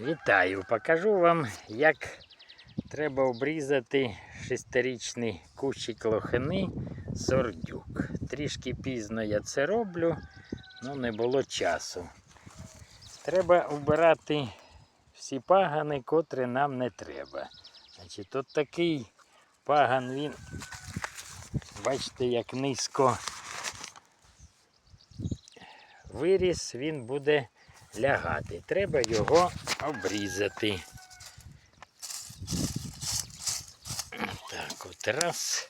Вітаю! Покажу вам, як треба обрізати шестирічний кущик лохини сордюк. Трішки пізно я це роблю, але не було часу. Треба обирати всі пагани, котрі нам не треба. Значить, от такий паган він, бачите, як низько виріс, він буде лягати. Треба його обрізати. Так, от раз.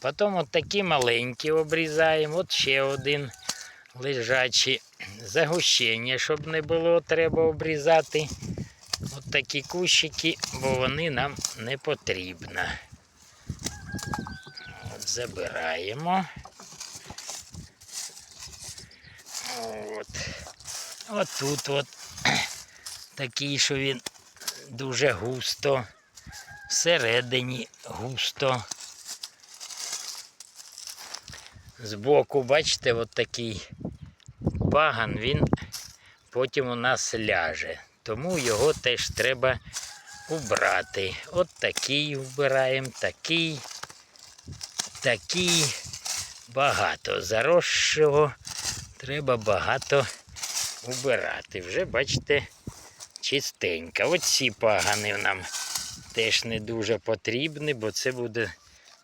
Потім от такі маленькі обрізаємо. От ще один лежачий. Загущення, щоб не було, треба обрізати. От такі кущики, бо вони нам не потрібні. От забираємо. От. От тут от такий, що він дуже густо, всередині густо. Збоку, бачите, от такий паган, він потім у нас ляже. Тому його теж треба убрати. От такий вбираємо, такий, такий. Багато заросшого треба багато убирати. Вже, бачите, чистенько. Оці пагани нам теж не дуже потрібні, бо це буде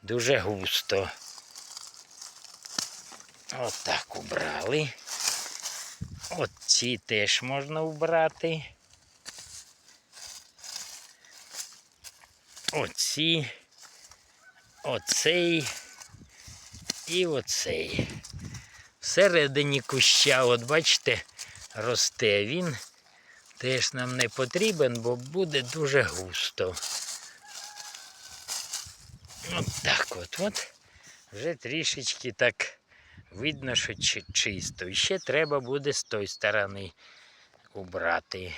дуже густо. Отак убрали. От ці теж можна убрати. Оці, оцей і оцей. Всередині куща, от бачите, росте він. Теж нам не потрібен, бо буде дуже густо. От так от. от. Вже трішечки так видно, що чисто. І ще треба буде з тої сторони убрати.